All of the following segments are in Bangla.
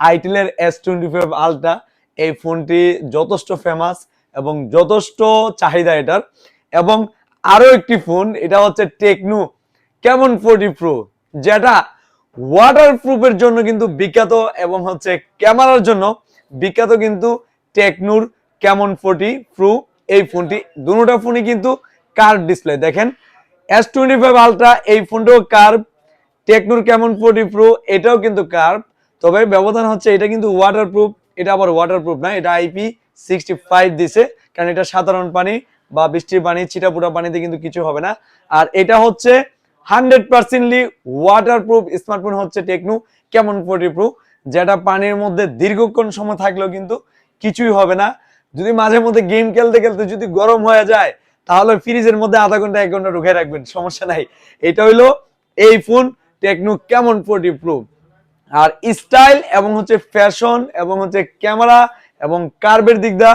আইটেলের এস টোয়েন্টি ফাইভ আলট্রা এই ফোনটি যথেষ্ট ফেমাস এবং যথেষ্ট চাহিদা এটার। এবং আরও একটি ফোন, এটা হচ্ছে টেকনো কেমন ফোর্টি প্রো যেটা ওয়াটার প্রুফের জন্য কিন্তু বিখ্যাত এবং হচ্ছে ক্যামেরার জন্য বিখ্যাত কিন্তু টেকনুর কেমন ফোর্টি প্রো এই ফোনটি দুটোটা ফোনই কিন্তু কার্ভ ডিসপ্লে দেখেন এস টোয়েন্টি ফাইভ আলট্রা এই ফোনটাও কার্ভ টেকনুর কেমন ফোর্টি প্রো এটাও কিন্তু কার্ভ তবে ব্যবধান হচ্ছে এটা কিন্তু ওয়াটার প্রুফ এটা আবার ওয়াটার প্রুফ না, এটা আইপি সিক্সটি ফাইভ দিছে, কারণ এটা সাধারণ পানি বা বৃষ্টির পানি ছিটাপুটা পানিতে কিন্তু কিছু হবে না। আর এটা হচ্ছে hundred percently water proof smartphone হচ্ছে টেকনো কেমন ফোর্টি প্রুফ যেটা পানির মধ্যে দীর্ঘক্ষণ সময় থাকলেও কিন্তু কিছুই হবে না। যদি মাঝে মধ্যে গেম খেলতে খেলতে যদি গরম হয়ে যায়, তাহলে ফ্রিজের মধ্যে আধা ঘণ্টা, এক ঘণ্টা ঢুকে রাখবেন, সমস্যা নাই। এটা হইল এই phone Tecno Camon forty Pro আর স্টাইল এবং হচ্ছে ফ্যাশন এবং হচ্ছে ক্যামেরা এবং কার্বের দিক দা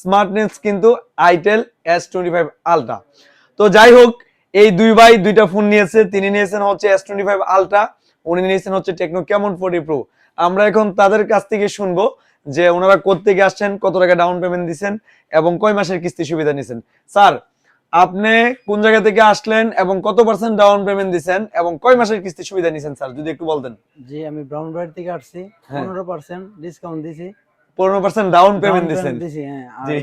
স্মার্টনেস কিন্তু itel S twenty five ultra তো যাই হোক, এই দুই ভাই দুইটা ফোন নিয়েছে, তিনি নিয়েছেন হচ্ছে এস টোয়েন্টি ফাইভ আলট্রা উনি নিয়েছেন হচ্ছে টেকনো কেমন ফোর্টি প্রো আমরা এখন তাদের কাছ থেকে শুনব যে ওনারা কোথেকে আসছেন, কত টাকা ডাউন পেমেন্ট দিচ্ছেন এবং কয় মাসের কিস্তি সুবিধা নিছেন। স্যার আপনি কোন জায়গা থেকে আসলেন এবং কত পার্সেন্ট ডাউন পেমেন্ট দিচ্ছেন এবং কয় মাসের কিস্তি সুবিধা নিছেন স্যার? যদি একটু বলতেন। জি আমি ব্রাউন বাড়ি থেকে আসছি। হ্যাঁ। পনেরো পার্সেন্ট ডিসকাউন্ট দিছি। পনেরো পার্সেন্ট ডাউন পেমেন্ট দিচ্ছেন দিছি হ্যাঁ জি।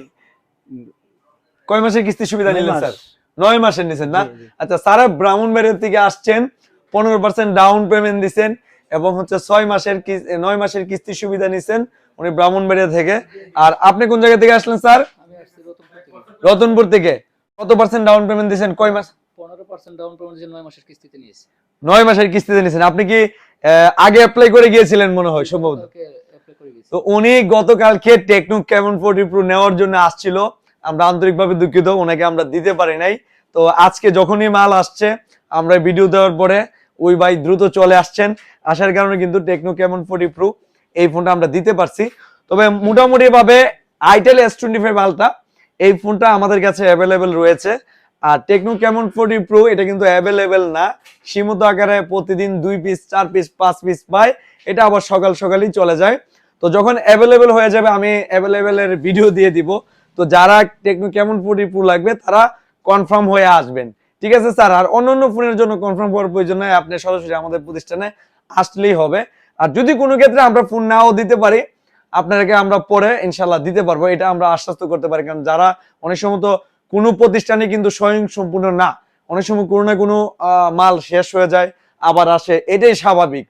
কয় মাসের কিস্তি সুবিধা নিলেন স্যার? নয় মাসের নিছেন না। আচ্ছা সারা ব্রাহ্মণবাড়িয়া থেকে আসছেন পনেরো পার্সেন্ট ডাউন পেমেন্ট দিছেন এবং হচ্ছে ছয় মাসের নয় মাসের কিস্তি সুবিধা নিছেন উনি ব্রাহ্মণবাড়িয়া থেকে। আর আপনি কোন জায়গা থেকে আসলেন স্যার? আমি আসছি রতনপুর থেকে। রতনপুর থেকে? কত পার্সেন্ট ডাউন পেমেন্ট দিছেন কয় মাস? পনেরো পার্সেন্ট ডাউন পেমেন্ট যে নয় মাসের কিস্তিতে নিয়েছি। নয় মাসের কিস্তিতে নিছেন আপনি কি আগে অ্যাপ্লাই করে গিয়েছিলেন মনে হয় সম্ভবত? তো উনি গতকালকে টেকনো কেমন ফোর্টি প্রো নেওয়ার জন্য আসছিল। আমরা আন্তরিকভাবে দুঃখিত ওনাকে আমরা দিতে পারি নাই। তো আজকে যখনই মাল আসছে আমরা ভিডিও দেওয়ার পরে ওই ভাই দ্রুত চলে আসছেন। আসার কারণে কিন্তু টেকনো কেমন ফোর্টি প্রো এই ফোনটা আমরা দিতে পারছি। তবে মোটামুটি ভাবে আইটেল এস টোয়েন্টি ফাইভ আলটা এই ফোনটা আমাদের কাছে অ্যাভেলেবেল রয়েছে। আর টেকনো কেমন ফোর্টি প্রো এটা কিন্তু অ্যাভেলেবেল না। সীমিত আকারে প্রতিদিন দুই পিস চার পিস পাঁচ পিস পায়। এটা আবার সকাল সকালই চলে যায়। তো যখন অ্যাভেলেবেল হয়ে যাবে, আমি অ্যাভেলেবেলের ভিডিও দিয়ে দিব। তো যারা টেকনো কেমন ফোর্টি প্রো লাগবে, তারা কনফার্ম হয়ে আসবেন। ঠিক আছে স্যার? আর অন্য অন্য ফোনের জন্য কনফার্ম হওয়ার প্রয়োজন নয় আপনি সরাসরি আমাদের প্রতিষ্ঠানে আসলেই হবে। আর যদি কোনো ক্ষেত্রে আমরা ফোন নাও দিতে পারি আপনাদেরকে আমরা পরে ইনশাল্লাহ দিতে পারব। এটা আমরা আশ্বস্ত করতে পারি, কারণ যারা অনেক সময় তো কোনো প্রতিষ্ঠানে কিন্তু স্বয়ং সম্পূর্ণ না। অনেক সময় কোনো না কোনো মাল শেষ হয়ে যায়, আবার আসে। এটাই স্বাভাবিক।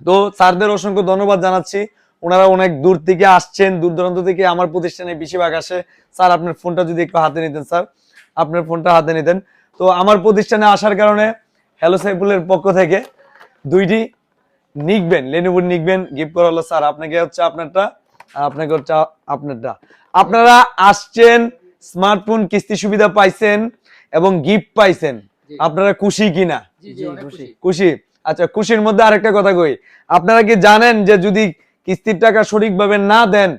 তো স্যারদের অসংখ্য ধন্যবাদ জানাচ্ছি। ওনারা অনেক দূর থেকে আসছেন, দূর দূরান্ত থেকে আমার প্রতিষ্ঠানে বেশিরভাগ আসে। স্যার, আপনার ফোনটা যদি একটু হাতে নিতেন, স্যার। আপনার ফোনটা হাতে নিতেন। তো আমার প্রতিষ্ঠানে আসার কারণে হ্যালো সাইফুলের পক্ষ থেকে দুইটি নিকবেন লেনুবুর নিকবেন গিফট করা হলো স্যার আপনাকে হচ্ছে আপনারটা আর আপনাকে হচ্ছে আপনারটা। আপনারা আসছেন স্মার্টফোন কিস্তি সুবিধা পাইছেন এবং গিফট পাইছেন। আপনারা খুশি কিনা? জি জি জি, অনেক খুশি। আচ্ছা খুশির মধ্যে আরেকটা কথা কই। আপনারা কি জানেন যে যদি কিস্তির টাকা সঠিকভাবে না দেন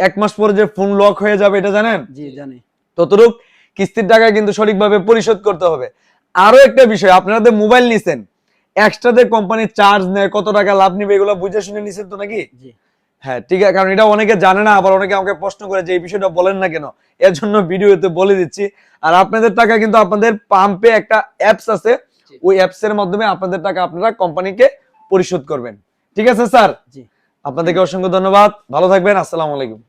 এক মাস পরে যে ফোন লক হয়ে যাবে এটা জানেন? জি জানি। ততটুক কিস্তির টাকা কিন্তু সঠিকভাবে পরিশোধ করতে হবে। আরও একটা বিষয় আপনাদের মোবাইল নিছেন। এক্সট্রাতে কোম্পানি চার্জ নেয় কত টাকা লাভ নিবে এগুলো বুঝে শুনে নিছেন তো নাকি? জি। হ্যাঁ ঠিক আছে কারণ এটা অনেকে জানে না আবার অনেকে আমাকে প্রশ্ন করে যে এই বিষয়টা বলেন না কেন? এর জন্য ভিডিওতে বলে দিচ্ছি। আর আপনাদের টাকা কিন্তু আপনাদের পাম্পে একটা অ্যাপস আছে ওই অ্যাপস এর মাধ্যমে আপনাদের টাকা আপনারা কোম্পানিকে পরিশোধ করবেন। ঠিক আছে স্যার? জি। আপনাদেরকে অসংখ্য ধন্যবাদ। ভালো থাকবেন আসসালামু আলাইকুম।